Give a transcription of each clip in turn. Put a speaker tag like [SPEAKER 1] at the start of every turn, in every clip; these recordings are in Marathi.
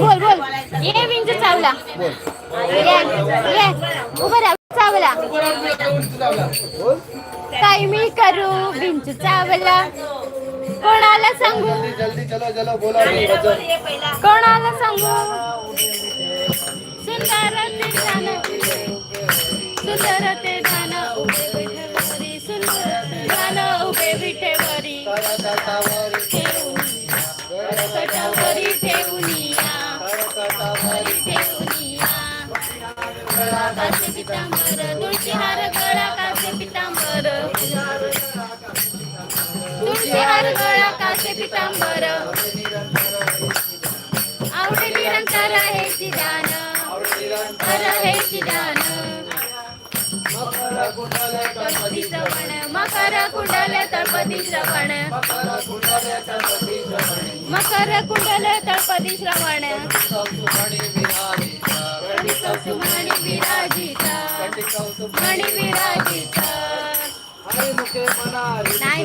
[SPEAKER 1] बोल बोल. ये विंच चावला. ये ये. उभं राहा चावला. काय मी करू विंच चावला? कोणाला सांगू?
[SPEAKER 2] जल्दी चलो चलो बोला
[SPEAKER 1] कोणाला तुळशी हार गळा कासे पितांबर. आवडे निरंतर आहे ध्यान कर ध्यान तळपदी श्रवण मकर कुंडल तळपदी श्रवण मकर कुंडल तळपदी श्रवण सुमणी विराजिता. मणी विराजिता. नाही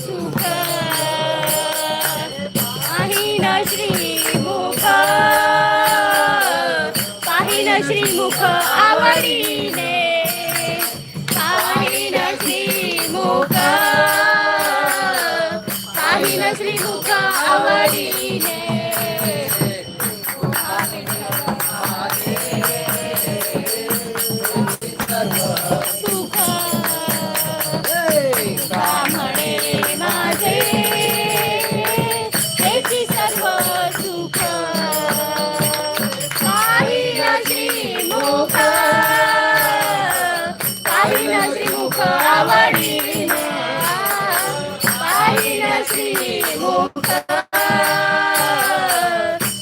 [SPEAKER 1] सुख पाहिन श्रीमुख पाहिन श्रीमुख आवडीने श्रीमुख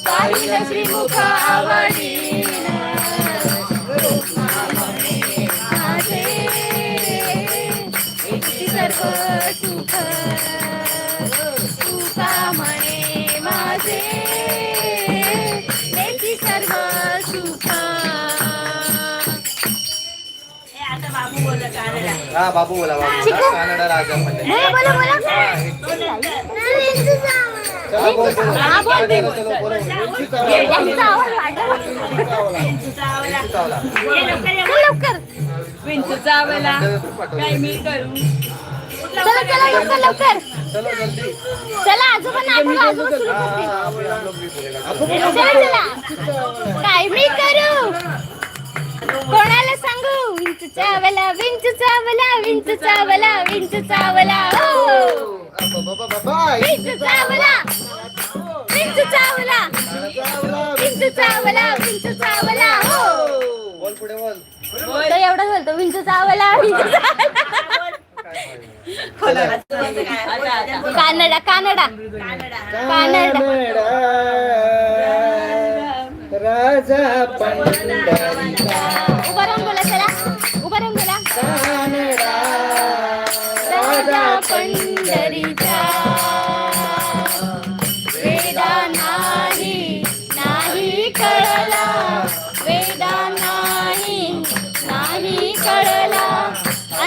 [SPEAKER 1] पाहिन श्रीमुख आवडीने माझे एकटी सर्व सुख तुका म्हणे माझे एकटी सर्व सुख
[SPEAKER 2] बाबू बोला बाबू. कानडा राजा म्हणजे
[SPEAKER 1] हा, बोल. लवकर
[SPEAKER 3] विंचू चावला काय मी करू
[SPEAKER 1] चला चला लवकर लवकर
[SPEAKER 2] चला
[SPEAKER 1] आजोबा सुरू चला चला काय मी करू कोणाला सांगू विंचू चावला विंचू चावला विंचू चावला विंचू चावला विंचू चावला चावला विंचू चावला हो.
[SPEAKER 2] बोल पुढे बोल.
[SPEAKER 1] तो एवढा बोलतो विंचू चावला विंचू कानडा कानडा. कानडा.
[SPEAKER 2] राजा पंढरीचा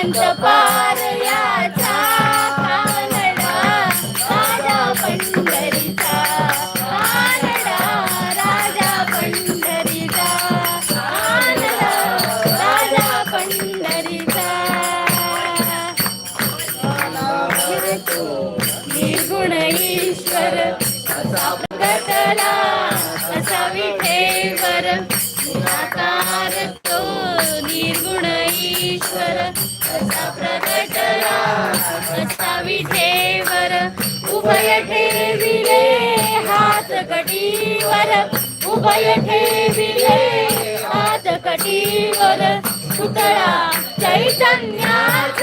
[SPEAKER 1] अंतपार याचा कानडा राजा पंढरीचा कानडा राजा पंढरीचा कानडा राजा पंढरीचा. निर्गुण ईश्वर असा प्रगटला असा विठेवर विठेवर उभय ठेविले हात कटीवर. उभय ठेविले हात कटीवर. पुतळा चैतन्याचा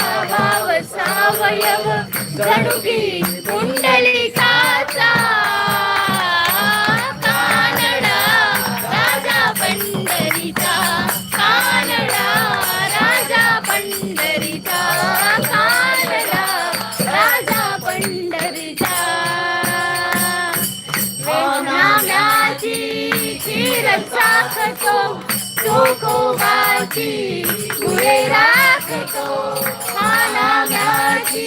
[SPEAKER 1] सावयव जणुकी कुंडलिकाचा. कानडा राजा पंढरीचा. कानडा राजा पंढरीचा. नाम्याची राखतो. हा नाम्याची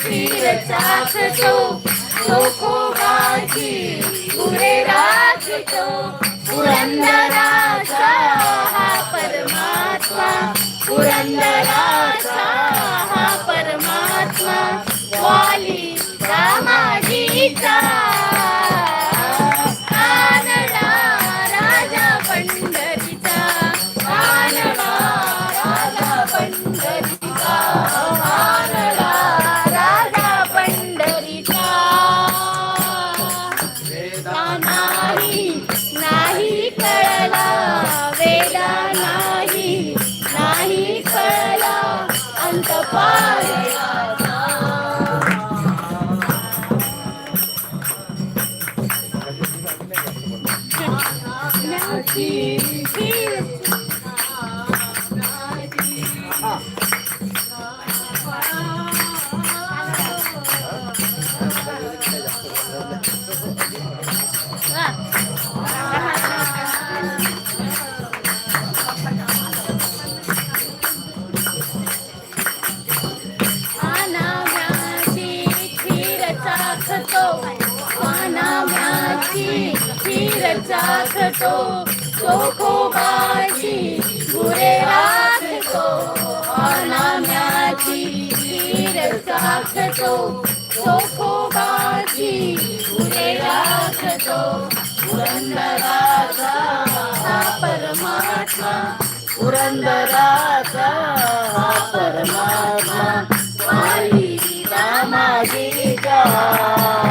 [SPEAKER 1] खीर चाखतो चोखोबाची गुळे राखतो. पुरंदराचा हा परमात्मा. पुरंदराचा हा परमात्मा. वाली रामाजीचा अनाम्याची खीर चाखतो अनाम्याची खीर चाखतो चोखोबाची गुरे राखतो अनाम्याची खीर चाखतो. चोखोबाची गुरे राखतो पुरंदराचा हा परमात्मा पुरंदराचा हा परमात्मा.